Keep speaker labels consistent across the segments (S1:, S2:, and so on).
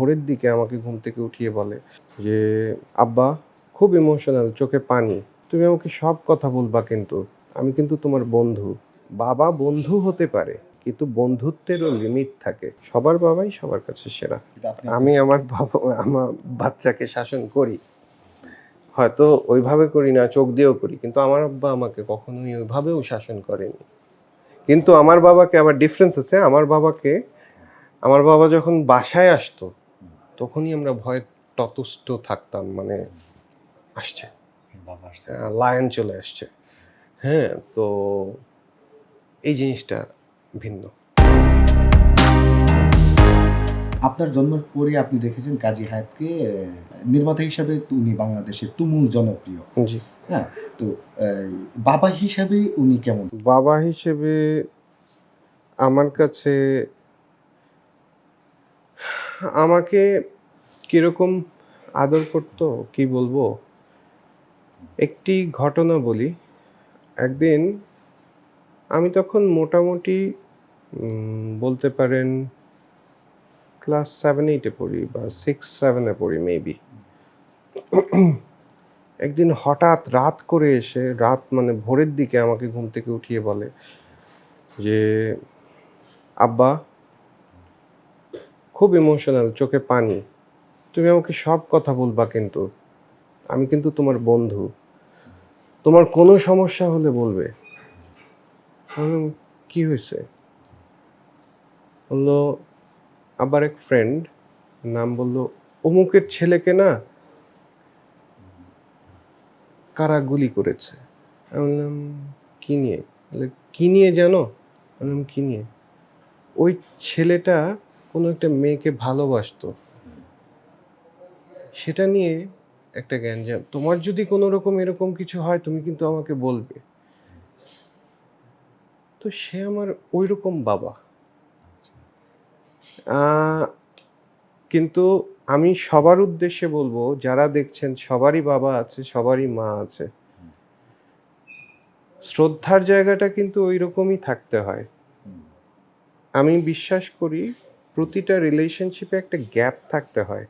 S1: ভোরের দিকে আমাকে ঘুম থেকে উঠিয়ে বলে যে আব্বা খুব ইমোশনাল চোখে পানি। তুমি আমাকে সব কথা বলবা কিন্তু। আমি কিন্তু তোমার বন্ধু। বাবা বন্ধু হতে পারে কিন্তু বন্ধুত্বেরও লিমিট থাকে। সবার বাবাই সবার কাছে সেরা। আমি আমার বাবা আমার বাচ্চাকে শাসন করি। হয়তো ওইভাবে করি না চোখ দিয়েও করি কিন্তু আমার আব্বা আমাকে কখনোই ওইভাবেও শাসন করেনি। কিন্তু আমার বাবাকে আবার ডিফারেন্স আছে। আমার বাবাকে আমার বাবা যখন বাসায় আসতো তখনই আমরা ভয়ে ততুষ্ট থাকতাম মানে আসছে।
S2: বাবা
S1: লায়ন চলে আসছে। হ্যাঁ তো এই জিনিসটা ভিন্ন।
S2: আপনার জন্মের পরে আপনি দেখেছেন কাজী হায়াতকে নির্মাতা হিসাবে উনি বাংলাদেশের তুমুল জনপ্রিয়।
S1: জি।
S2: হ্যাঁ তো বাবা হিসাবে উনি কেমন?
S1: বাবা হিসেবে আমার কাছে আমাকে কীরকম আদর করতো, কি বলব? একটি ঘটনা বলি। একদিন আমি তখন মোটামুটি বলতে পারেন ক্লাস সেভেন এইটে পড়ি বা সিক্স সেভেনে পড়ি মেবি একদিন হঠাৎ রাত করে এসে, রাত মানে ভোরের দিকে আমাকে ঘুম থেকে উঠিয়ে বলে যে, আব্বা খুব ইমোশনাল চোখে পানি। তুমি আমাকে সব কথা বলবা কিন্তু। আমি কিন্তু তোমার বন্ধু। তোমার কোনো সমস্যা হলে বলবে। কি হয়েছে? বলল, আবার এক ফ্রেন্ড নাম বলল, অমুকের ছেলেকে না কারা গুলি করেছে। আমি বললাম, কি নিয়ে? কি নিয়ে জানো? আমি বললাম, কি নিয়ে? ওই ছেলেটা কোনো একটা মেয়েকে ভালোবাসতো, সেটা নিয়ে একটা গ্যাঞ্জাম তোমার যদি কোনো রকম এরকম কিছু হয়, তুমি কিন্তু আমাকে বলবে। তো সে আমার ওই রকম বাবা কিন্তু আমি সবার উদ্দেশ্যে বলব, যারা দেখছেন, সবারই বাবা আছে, সবারই মা আছে। শ্রদ্ধার জায়গাটা কিন্তু ওই রকমই থাকতে হয়। আমি বিশ্বাস করি প্রতিটা রিলেশনশিপে একটা গ্যাপ থাকতে হয়।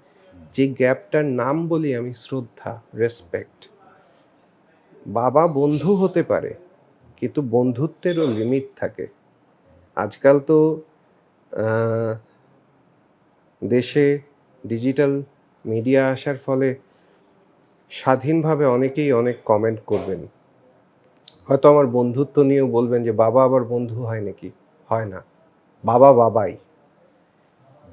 S1: যে গ্যাপটার নাম বলি আমি শ্রদ্ধা রেসপেক্ট বাবা বন্ধু হতে পারে, কিন্তু বন্ধুত্বেরও লিমিট থাকে। আজকাল তো দেশে ডিজিটাল মিডিয়া আসার ফলে স্বাধীনভাবে অনেকেই অনেক কমেন্ট করবেন। হয়তো আমার বন্ধুত্ব নিয়েও বলবেন যে, বাবা আবার বন্ধু হয় নাকি? হয় না। বাবা বাবাই।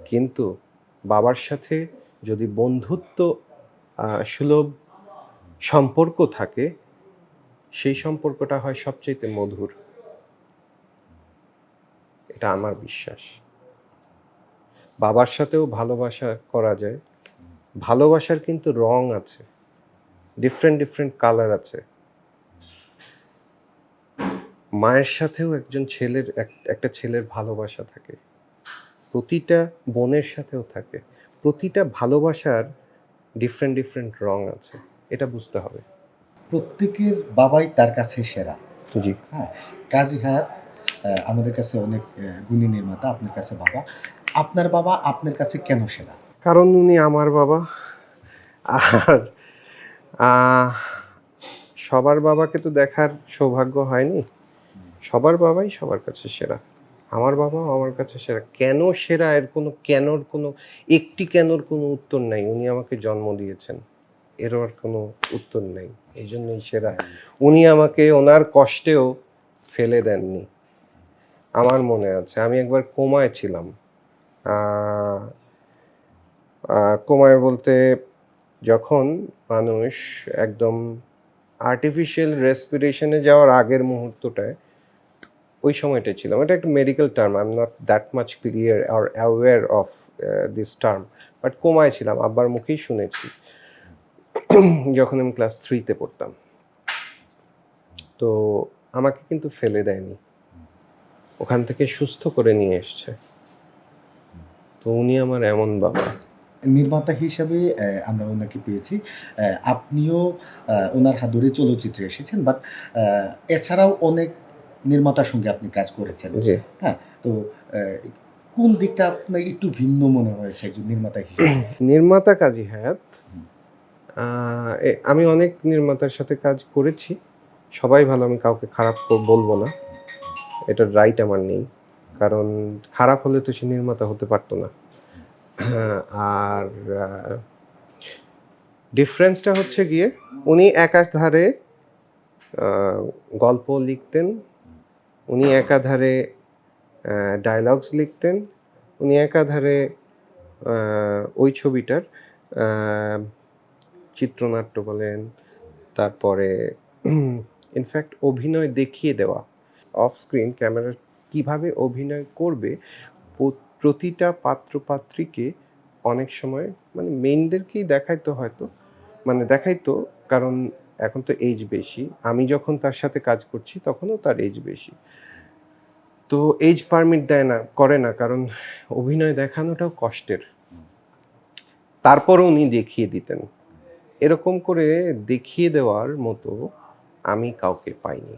S1: কিন্তু বাবার সাথে যদি বন্ধুত্ব সুলভ সম্পর্ক থাকে, সেই সম্পর্কটা হয় সবচেয়ে মধুর। এটা আমার বিশ্বাস। বাবার সাথেও ভালোবাসা করা যায়। ভালোবাসার কিন্তু রং আছে। ডিফারেন্ট ডিফারেন্ট কালার আছে। মায়ের সাথেও একজন ছেলের একটা ছেলের ভালোবাসা থাকে। প্রতিটা বোনের সাথেও থাকে। প্রতিটা ভালোবাসার ডিফারেন্ট ডিফারেন্ট রং আছে। এটা বুঝতে হবে।
S2: প্রত্যেকের বাবাই তার কাছে সেরা।
S1: জি।
S2: হ্যাঁ কাজী হায়াত আমাদের কাছে অনেক গুণী নির্মাতা আপনার কাছে বাবা। আপনার বাবা আপনার কাছে কেন সেরা?
S1: কারণ উনি আমার বাবা। আর সবার বাবাকে তো দেখার সৌভাগ্য হয়নি। সবার বাবাই সবার কাছে সেরা। আমার বাবা আমার কাছে সেরা। কেন সেরা? এর কোনো কেনর কোনো, একটি কেনর কোনো উত্তর নাই। উনি আমাকে জন্ম দিয়েছেন। এর আর কোনো উত্তর নেই। এই জন্যই সেরা। উনি আমাকে ওনার কষ্টেও ফেলে দেননি। আমার মনে আছে, আমি একবার কোমায় ছিলাম। কোমায় বলতে যখন মানুষ একদম আর্টিফিশিয়াল রেসপিরেশনে যাওয়ার আগের মুহূর্তটায় ওই সময়টা ছিলাম এটা একটা medical term I am not that much clear R aware of this term but কোমায় ছিলাম, আব্বার মুখেই শুনেছি। যখন আমি ক্লাস থ্রিতে পড়তাম। তো আমাকে কিন্তু ফেলে দেয়নি। ওখান থেকে সুস্থ করে নিয়ে এসছে। তো উনি আমার এমন বাবা।
S2: নির্মাতা হিসাবে আমরা ওনাকে পেয়েছি। আপনিও ওনার হাত ধরে চলচ্চিত্রে এসেছেন বাট এছাড়াও অনেক নির্মাতার সঙ্গে আপনি কাজ করেছেন। হ্যাঁ তো কোন দিকটা আপনার একটু ভিন্ন মনে হয়েছে একজন নির্মাতা হিসেবে?
S1: নির্মাতা কাজী হায়াত এ- আমি অনেক নির্মাতার সাথে কাজ করেছি। সবাই ভালো আমি কাউকে খারাপ বলব না। এটার রাইট আমার নেই। কারণ খারাপ হলে তো সে নির্মাতা হতে পারতো না। হ্যাঁ, আর ডিফারেন্সটা হচ্ছে গিয়ে উনি একাধারে গল্প লিখতেন উনি একাধারে ডায়লগস লিখতেন, উনি একাধারে ওই ছবিটার চিত্রনাট্য বলেন, তারপরে ইনফ্যাক্ট অভিনয় দেখিয়ে দেওয়া অফ স্ক্রিন ক্যামেরা কীভাবে অভিনয় করবে প্রতিটা পাত্র পাত্রীকে অনেক সময় মানে মেইনদেরকেই দেখাইতো হয়তো মানে দেখাইতো, কারণ এখন তো এজ বেশি। আমি যখন তার সাথে কাজ করছি তখনও তার এজ বেশি। তো এজ পারমিট দেয় না করে না কারণ অভিনয় দেখানোটাও কষ্টের। তারপরও উনি দেখিয়ে দিতেন। এরকম করে দেখিয়ে দেওয়ার মতো আমি কাউকে পাইনি।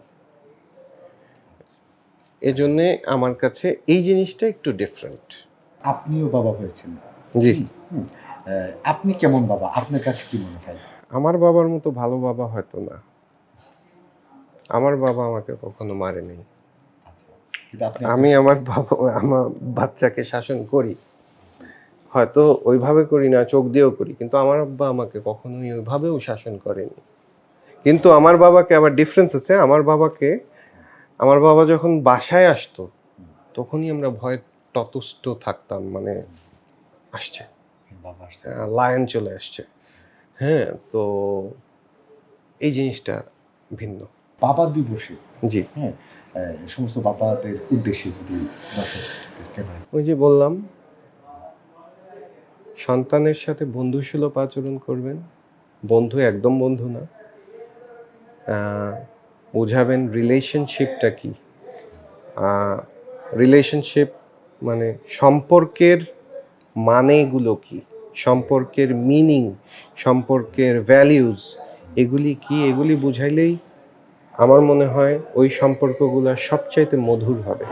S1: এজন্যে আমার কাছে এই জিনিসটা একটু ডিফারেন্ট
S2: আপনিও বাবা হয়েছেন।
S1: জি।
S2: আপনি কেমন বাবা? আপনার কাছে কি মনে হয়?
S1: আমার বাবার মতো ভালো বাবা হয়তো না। আমার বাবা আমাকে কখনো মারে নেই
S2: আচ্ছা
S1: আমি আমার বাবা আমার বাচ্চাকে শাসন করি। হয়তো ওইভাবে করি না চোখ দিয়েও করি কিন্তু আমার আব্বা আমাকে কখনোই ওইভাবেও শাসন করেনি। কিন্তু আমার বাবাকে আবার ডিফারেন্স আছে। আমার বাবাকে আমার বাবা যখন বাসায় আসতো তখনই আমরা ভয় ততুষ্ট থাকতাম মানে আসছে। লায়ন চলে আসছে। হ্যাঁ তো এই জিনিসটা ভিন্ন।
S2: বাবা দিবসে?
S1: জি।
S2: হ্যাঁ সমস্ত বাবাদের উদ্দেশ্যে যদি
S1: ওই যে বললাম সন্তানের সাথে বন্ধুসুলভ আচরণ করবেন বন্ধু একদম বন্ধু না। বোঝাবেন রিলেশনশিপটা কি। রিলেশনশিপ মানে সম্পর্কের মানেগুলো কি। সম্পর্কের মিনিং সম্পর্কের ভ্যালিউজ এগুলি কি? এগুলি বুঝাইলেই আমার মনে হয় ওই সম্পর্কগুলো সবচাইতে মধুর হবে।